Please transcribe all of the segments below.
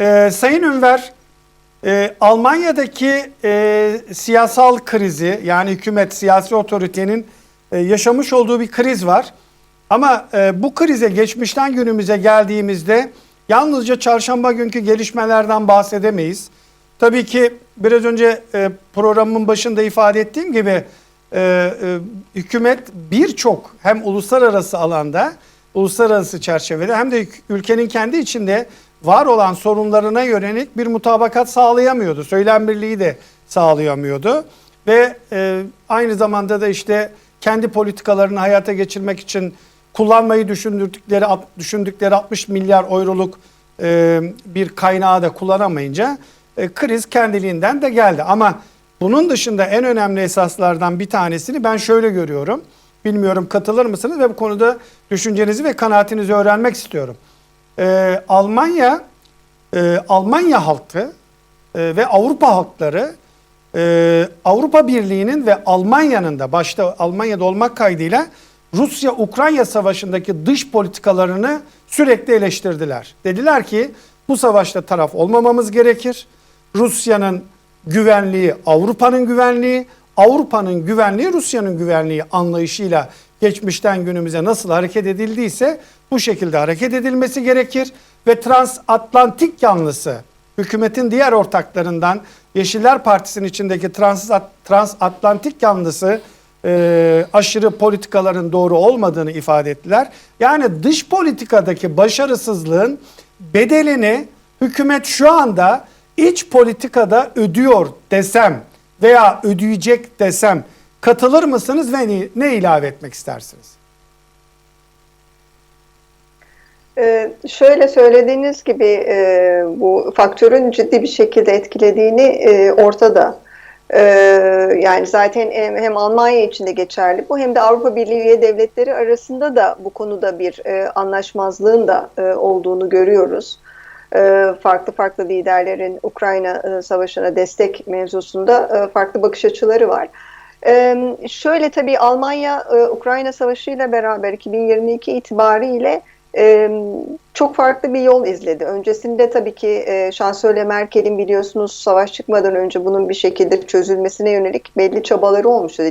Ee, Sayın Ünver, e, Almanya'daki e, siyasal krizi yani hükümet, siyasi otoritenin e, yaşamış olduğu bir kriz var. Ama e, bu krize geçmişten günümüze geldiğimizde yalnızca çarşamba günkü gelişmelerden bahsedemeyiz. Tabii ki biraz önce e, programın başında ifade ettiğim gibi e, e, hükümet birçok hem uluslararası alanda, uluslararası çerçevede hem de ülkenin kendi içinde var olan sorunlarına yönelik bir mutabakat sağlayamıyordu. Söylem birliği de sağlayamıyordu. Ve e, aynı zamanda da işte kendi politikalarını hayata geçirmek için kullanmayı düşündükleri düşündükleri 60 milyar euroluk e, bir kaynağı da kullanamayınca e, kriz kendiliğinden de geldi. Ama bunun dışında en önemli esaslardan bir tanesini ben şöyle görüyorum. Bilmiyorum katılır mısınız ve bu konuda düşüncenizi ve kanaatinizi öğrenmek istiyorum. E, Almanya e, Almanya halkı e, ve Avrupa halkları e, Avrupa Birliği'nin ve Almanya'nın da başta Almanya'da olmak kaydıyla Rusya-Ukrayna savaşındaki dış politikalarını sürekli eleştirdiler. Dediler ki bu savaşta taraf olmamamız gerekir. Rusya'nın güvenliği Avrupa'nın güvenliği, Avrupa'nın güvenliği Rusya'nın güvenliği anlayışıyla geçmişten günümüze nasıl hareket edildiyse bu şekilde hareket edilmesi gerekir ve transatlantik yanlısı hükümetin diğer ortaklarından Yeşiller Partisi'nin içindeki transat, transatlantik yanlısı e, aşırı politikaların doğru olmadığını ifade ettiler. Yani dış politikadaki başarısızlığın bedelini hükümet şu anda iç politikada ödüyor desem veya ödeyecek desem katılır mısınız ve ne, ne ilave etmek istersiniz? Ee, şöyle söylediğiniz gibi e, bu faktörün ciddi bir şekilde etkilediğini e, ortada. Ee, yani zaten hem, hem Almanya için de geçerli bu hem de Avrupa Birliği üye devletleri arasında da bu konuda bir e, anlaşmazlığın da e, olduğunu görüyoruz. E, farklı farklı liderlerin Ukrayna e, savaşına destek mevzusunda e, farklı bakış açıları var. E, şöyle tabii Almanya e, Ukrayna savaşıyla beraber 2022 itibariyle e, çok farklı bir yol izledi. Öncesinde tabii ki e, Şansölye Merkel'in biliyorsunuz savaş çıkmadan önce bunun bir şekilde çözülmesine yönelik belli çabaları olmuştu,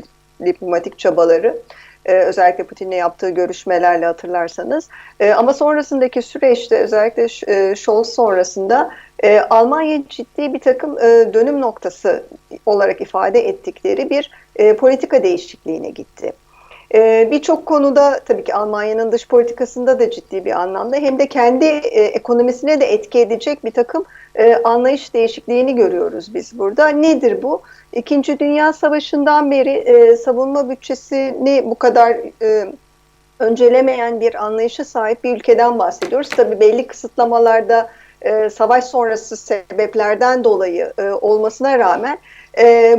diplomatik çabaları. E, özellikle Putin'le yaptığı görüşmelerle hatırlarsanız. E, ama sonrasındaki süreçte özellikle e, Scholz sonrasında e, Almanya ciddi bir takım e, dönüm noktası olarak ifade ettikleri bir e, politika değişikliğine gitti. Ee, Birçok konuda tabii ki Almanya'nın dış politikasında da ciddi bir anlamda hem de kendi e, ekonomisine de etki edecek bir takım e, anlayış değişikliğini görüyoruz biz burada. Nedir bu? İkinci Dünya Savaşı'ndan beri e, savunma bütçesini bu kadar e, öncelemeyen bir anlayışa sahip bir ülkeden bahsediyoruz. Tabii belli kısıtlamalarda e, savaş sonrası sebeplerden dolayı e, olmasına rağmen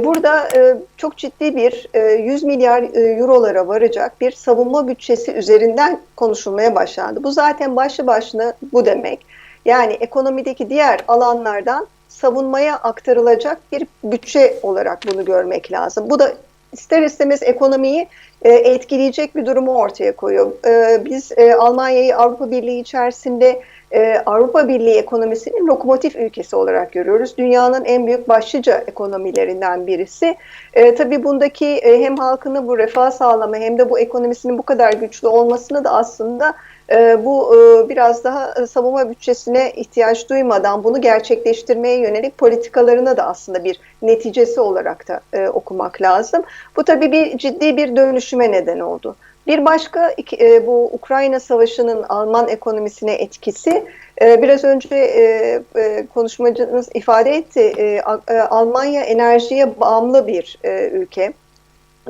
burada e, çok ciddi bir e, 100 milyar e, eurolara varacak bir savunma bütçesi üzerinden konuşulmaya başlandı. Bu zaten başlı başına bu demek. Yani ekonomideki diğer alanlardan savunmaya aktarılacak bir bütçe olarak bunu görmek lazım. Bu da ister istemez ekonomiyi e, etkileyecek bir durumu ortaya koyuyor. E, biz e, Almanya'yı Avrupa Birliği içerisinde e, Avrupa Birliği ekonomisinin lokomotif ülkesi olarak görüyoruz. Dünyanın en büyük başlıca ekonomilerinden birisi. E, tabii bundaki e, hem halkını bu refah sağlama hem de bu ekonomisinin bu kadar güçlü olmasını da aslında e, bu e, biraz daha e, savunma bütçesine ihtiyaç duymadan bunu gerçekleştirmeye yönelik politikalarına da aslında bir neticesi olarak da e, okumak lazım. Bu tabii bir ciddi bir dönüşüme neden oldu. Bir başka e, bu Ukrayna Savaşı'nın Alman ekonomisine etkisi e, biraz önce e, konuşmacınız ifade etti. Almanya enerjiye bağımlı bir ülke.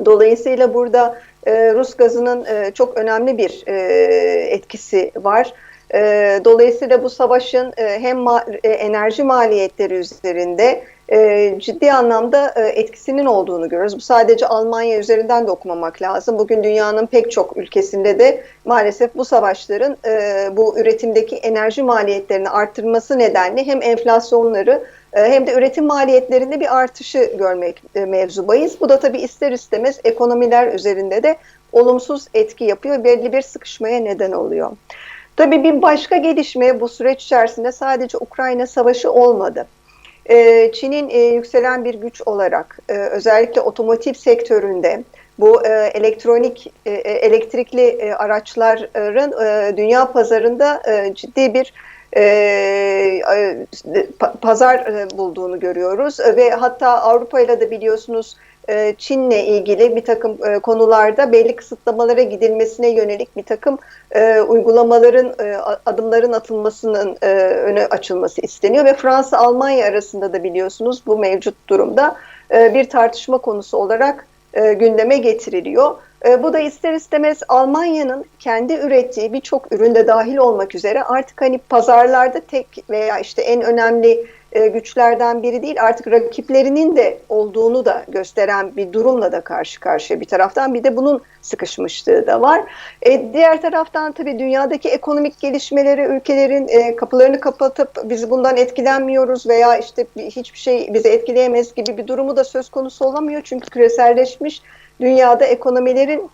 Dolayısıyla burada Rus gazının çok önemli bir etkisi var. Dolayısıyla bu savaşın hem enerji maliyetleri üzerinde e, ciddi anlamda e, etkisinin olduğunu görüyoruz. Bu sadece Almanya üzerinden de okumamak lazım. Bugün dünyanın pek çok ülkesinde de maalesef bu savaşların e, bu üretimdeki enerji maliyetlerini arttırması nedenle hem enflasyonları e, hem de üretim maliyetlerinde bir artışı görmek e, mevzubayız. Bu da tabii ister istemez ekonomiler üzerinde de olumsuz etki yapıyor, belli bir sıkışmaya neden oluyor. Tabii bir başka gelişme bu süreç içerisinde sadece Ukrayna Savaşı olmadı. Ee, Çin'in e, yükselen bir güç olarak e, özellikle otomotiv sektöründe bu e, elektronik elektrikli araçların dünya pazarında ciddi bir pa- pazar bulduğunu görüyoruz. Ve hatta Avrupa ile de biliyorsunuz Çin'le ilgili bir takım e, konularda belli kısıtlamalara gidilmesine yönelik bir takım e, uygulamaların, e, adımların atılmasının e, önü açılması isteniyor ve Fransa-Almanya arasında da biliyorsunuz bu mevcut durumda e, bir tartışma konusu olarak e, gündeme getiriliyor. E, bu da ister istemez Almanya'nın kendi ürettiği birçok üründe dahil olmak üzere artık hani pazarlarda tek veya işte en önemli e, güçlerden biri değil artık rakiplerinin de olduğunu da gösteren bir durumla da karşı karşıya bir taraftan bir de bunun sıkışmışlığı da var. E, diğer taraftan tabii dünyadaki ekonomik gelişmeleri ülkelerin e, kapılarını kapatıp biz bundan etkilenmiyoruz veya işte hiçbir şey bizi etkileyemez gibi bir durumu da söz konusu olamıyor çünkü küreselleşmiş dünyada ekonomilerin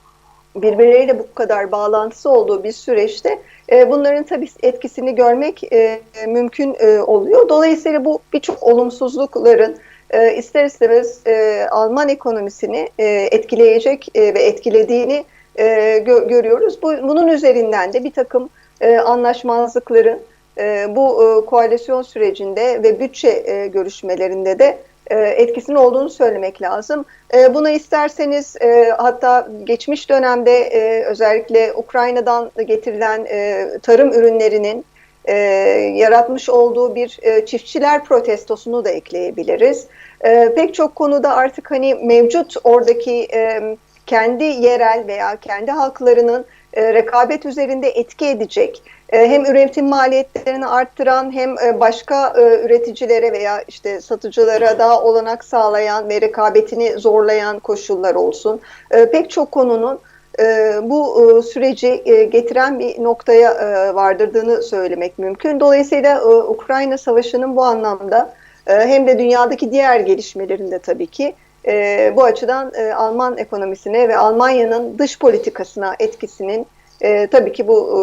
birbirleriyle bu kadar bağlantısı olduğu bir süreçte bunların tabii etkisini görmek e, mümkün e, oluyor. Dolayısıyla bu birçok olumsuzlukların e, ister istemez e, Alman ekonomisini e, etkileyecek e, ve etkilediğini e, gö- görüyoruz. Bu, bunun üzerinden de bir takım e, anlaşmazlıkların e, bu e, koalisyon sürecinde ve bütçe e, görüşmelerinde de e, etkisinin olduğunu söylemek lazım. E, Buna isterseniz e, hatta geçmiş dönemde e, özellikle Ukrayna'dan getirilen e, tarım ürünlerinin e, yaratmış olduğu bir e, çiftçiler protestosunu da ekleyebiliriz. E, Pek çok konuda artık hani mevcut oradaki e, kendi yerel veya kendi halklarının e, rekabet üzerinde etki edecek e, hem üretim maliyetlerini arttıran hem e, başka üreticilere veya işte satıcılara daha olanak sağlayan ve rekabetini zorlayan koşullar olsun. Pek çok konunun bu süreci getiren bir noktaya vardırdığını söylemek mümkün. Dolayısıyla Ukrayna Savaşı'nın bu anlamda hem de dünyadaki diğer gelişmelerinde tabii ki e, bu açıdan e, Alman ekonomisine ve Almanya'nın dış politikasına etkisinin e, tabii ki bu e,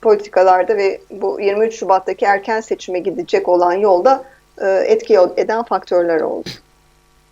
politikalarda ve bu 23 Şubat'taki erken seçime gidecek olan yolda e, etki eden faktörler oldu.